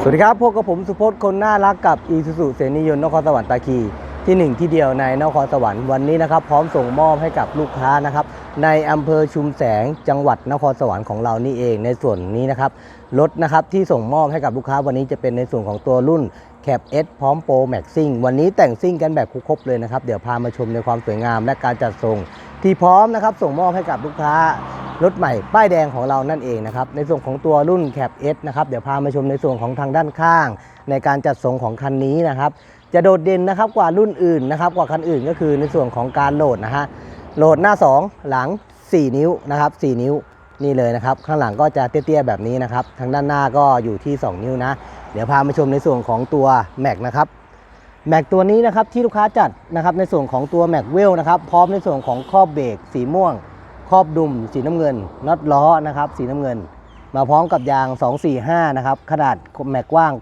สวัสดีครับพวกกับผมสุพจน์คนน่ารักกับอีสุสุเสนียนนครสวรรค์ตาคีที่หนึ่งที่เดียวในนครสวรรค์วันนี้นะครับ พร้อมส่งมอบให้กับลูกค้านะครับ ในอำเภอชุมแสงจังหวัดนครสวรรค์ของเรานี่เองในส่วนนี้นะครับรถนะครับที่ส่งมอบให้กับลูกค้าวันนี้จะเป็นในส่วนของตัวรุ่นแคปเอสพร้อมโปรแม็กซิ่งวันนี้แต่งซิ่งกันแบบครบเลยนะครับ เดี๋ยวพามาชมในความสวยงามและการจัดส่งที่พร้อมนะครับส่งมอบให้กับลูกค้า รถใหม่ป้ายแดงของเรานั่นเองนะครับในส่วนของตัวรุ่นแคปเอสนะครับเดี๋ยวพามาชมในส่วนของทางด้านข้าง ในการจัดส่งของคันนี้นะครับจะโดดเด่นนะครับกว่ารุ่นอื่นนะครับกว่าคันอื่นก็คือในส่วนของการโหลดนะฮะโหลดหน้า 2 หลัง 4 นิ้วนะครับ4นิ้วนี่เลยนะครับข้างหลังก็จะเตี้ยๆแบบนี้นะครับทางด้านหน้าก็อยู่ที่ 2 นิ้วนะ เดี๋ยวพามาชมในส่วนของตัวแม็กนะครับแม็กตัวนี้นะครับที่ลูกค้าจัดนะครับในส่วนของตัวแม็กเวลนะครับพร้อมในส่วนของครอบเบรกสีม่วง ครอบดุมสีน้ำเงินน็อตล้อนะครับสีน้ำเงิน มาพร้อมกับยาง 245 นะครับขนาดแม็กกว้าง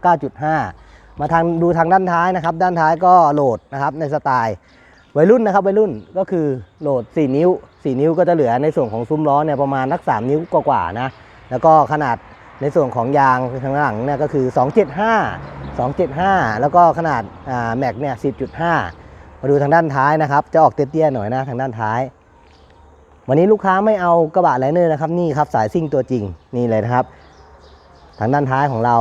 9.5 มาทางดูทางด้านท้ายนะครับ ด้านท้ายก็โหลดนะครับในสไตล์วัยรุ่นนะครับวัยรุ่นก็คือโหลด 4 นิ้ว 4 นิ้วก็จะเหลือในส่วนของซุ้มล้อเนี่ยประมาณนัก 3 นิ้วกว่าๆนะแล้วก็ขนาดในส่วนของยางข้างหลังเนี่ยก็คือ 275 275 แล้วก็ขนาดแม็กเนี่ย10.5 มาดูทางด้านท้ายนะครับ จะออกเตี้ยๆหน่อยนะทางด้านท้าย วันนี้ลูกค้าไม่เอากระบะไลเนอร์นะครับนี่ครับสายซิ่งตัวจริงนี่เลยนะครับ ทางด้านท้ายของเรา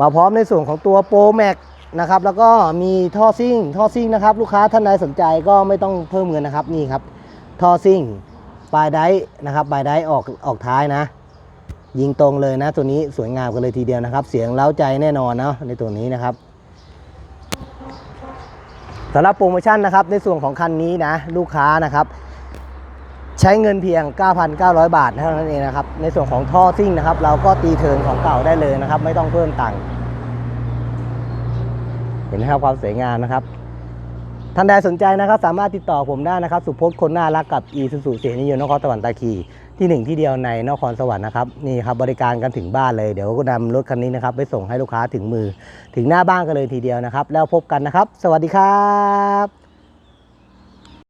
มาพร้อมในส่วนของตัวโปรแม็กนะครับแล้วก็มีท่อซิ่งท่อซิ่งนะครับ ลูกค้าท่านใดสนใจก็ไม่ต้องเพิ่มเงินนะครับนี่ครับท่อซิ่งปลายไดร์นะครับปลายไดร์ออกออกท้ายนะ ยิงตรงเลยนะ ตัวนี้สวยงามกันเลยทีเดียวนะครับ เสียงเล้าใจแน่นอนเนาะในตัวนี้นะครับสำหรับโปรโมชั่นนะครับในส่วนของคันนี้นะ ลูกค้านะครับ ใช้เงินเพียง 9,900 บาทเท่านั้นเองนะครับ ในส่วนของท่อซิ่งนะครับ เราก็ตีเทินของเก่าได้เลยนะครับ ไม่ต้องเพิ่มตังค์เห็นไหมครับความสวยงามนะครับท่านใดสนใจนะครับ สามารถติดต่อผมได้นะครับ สุพจน์คนน่ารักกับอีสุสุเสนียนนครสวรรค์ตาคีที่หนึ่งที่เดียวในนครสวรรค์นะครับนี่ครับบริการกันถึงบ้านเลยเดี๋ยวก็นำรถคันนี้นะครับ ไปส่งให้ลูกค้าถึงมือ ถึงหน้าบ้านกันเลยทีเดียวนะครับ แล้วพบกันนะครับ สวัสดีครับ